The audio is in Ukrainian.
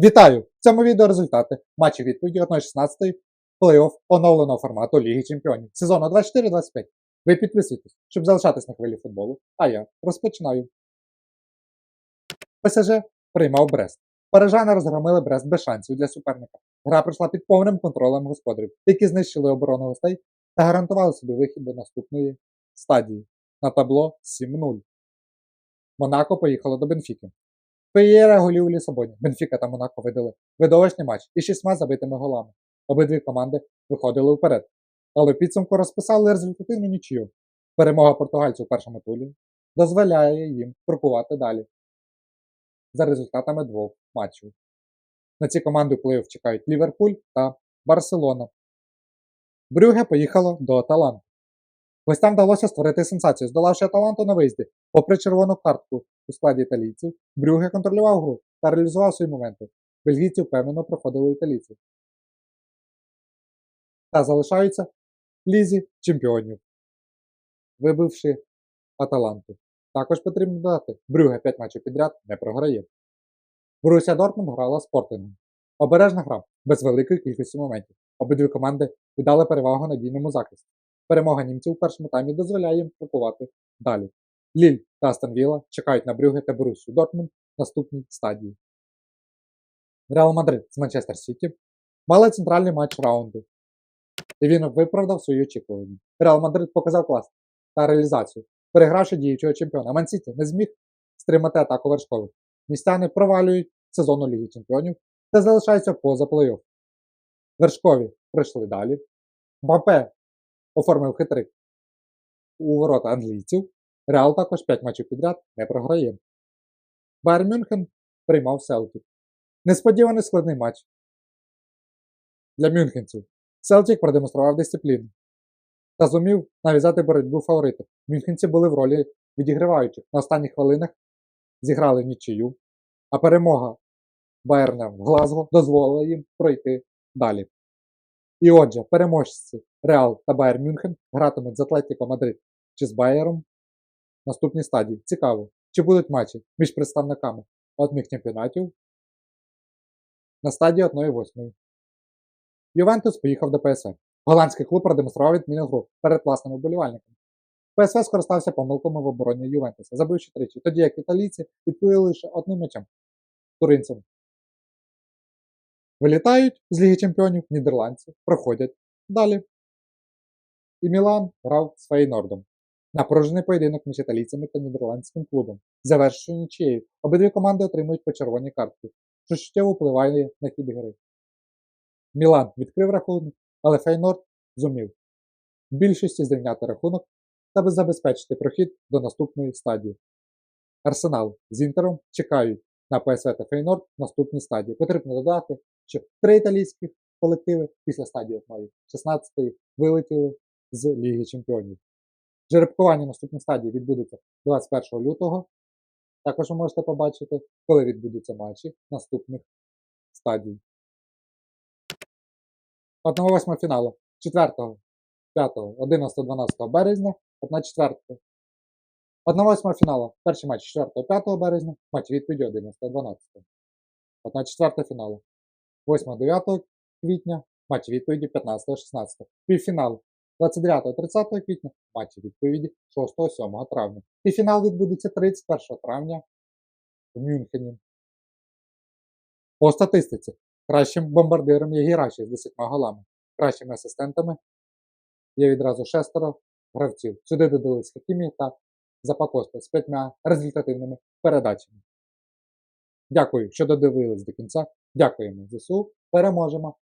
Вітаю! В цьому відео результати матчів відповіді 1-16 плей-офф оновленого формату Ліги Чемпіонів сезону 24-25. Ви підписуйтесь, щоб залишатись на хвилі футболу, а я розпочинаю. ПСЖ приймав Брест. Парижани розгромили Брест без шансів для суперника. Гра пройшла під повним контролем господарів, які знищили оборону гостей та гарантували собі вихід до наступної стадії. На табло 7-0. Монако поїхало до Бенфіки. Феєра голів у Лісабоні. Бенфіка та Монако видали видовищний матч із шістьма забитими голами. Обидві команди виходили вперед. Але підсумку розписали результативну нічию. Перемога португальців у першому турі дозволяє їм крокувати далі за результатами двох матчів. На ці команди плей-офф чекають Ліверпуль та Барселона. Брюге поїхало до Аталанти. Гостям вдалося створити сенсацію, здолавши Аталанту на виїзді. Попри червону картку у складі італійців, Брюге контролював гру та реалізував свої моменти. Бельгійці впевнено проходили італійців. Та залишаються лізі чемпіонів, вибивши Аталанту. Також потрібно додати, Брюге 5 матчів підряд не програє. Борусія Дортмунд грала Спортингом. Обережна гра, без великої кількості моментів. Обидві команди віддали перевагу надійному захисті. Перемога німців у першому таймі дозволяє їм крокувати далі. Ліль та Астон Вілла чекають на Брюге та Борусію Дортмунд в наступній стадії. Реал Мадрид з Манчестер Сіті мали центральний матч раунду. І він виправдав свої очікування. Реал Мадрид показав клас та реалізацію, перегравши діючого чемпіона. Мансіті не зміг стримати атаку вершкових. Містяни провалюють сезону Ліги Чемпіонів та залишаються поза плей-офф. Вершкові пройшли далі. Мбапе оформив хитрик у ворота англійців. Реал також 5 матчів підряд не програє. Байер Мюнхен приймав Селтік. Несподіваний складний матч для мюнхенців. Селтік продемонстрував дисципліну та зумів нав'язати боротьбу фаворитів. Мюнхенці були в ролі відіграваючих. На останніх хвилинах зіграли нічию, а перемога Байерна в Глазго дозволила їм пройти далі. І отже, переможці Реал та Байер Мюнхен гратимуть з Атлетіко Мадрид чи з Байером наступній стадії. Цікаво, чи будуть матчі між представниками одних чемпіонатів на стадії 1-8. Ювентус поїхав до ПСВ. Голландський клуб продемонстрував відмінну гру перед власними вболівальниками. ПСВ скористався помилками в обороні Ювентуса, забивши тричі, тоді як італійці відповіли лише одним м'ячем туринцям. Вилітають з Ліги Чемпіонів нідерландці, проходять далі. І Мілан грав з Фейнордом. Напружений поєдинок між італійцями та нідерландським клубом. Завершує нічією. Обидві команди отримують по червоній картки, що суттєво впливає на хід гри. Мілан відкрив рахунок, але Фейнорд зумів в більшості зрівняти рахунок та забезпечити прохід до наступної стадії. Арсенал з Інтером чекають на ПСВ та Фейнорд в наступній стадії. Потрібно додати, що три італійських колективи після стадії 16-ї вилетіли з Ліги Чемпіонів. Жеребкування наступної стадії відбудеться 21 лютого. Також ви можете побачити, коли відбудуться матчі наступних стадій. 1-8 фіналу 4, 5, 11, 12 березня, 1-4. 1-8 фіналу. Перший матч 4-5 березня, матч відповіді 11-12. 1-4 фіналу. 8-9 квітня, матч відповіді 15-16. Півфінал 29-30 квітня, матчі відповіді 6-7 травня. І фінал відбудеться 31 травня в Мюнхені. По статистиці, кращим бомбардиром є Гіраші з 10 голами. Кращими асистентами є відразу шестеро гравців. Сюди додались Хакімі та Запакосто з п'ятьма результативними передачами. Дякую, що додивились до кінця. Дякуємо ЗСУ. Переможемо!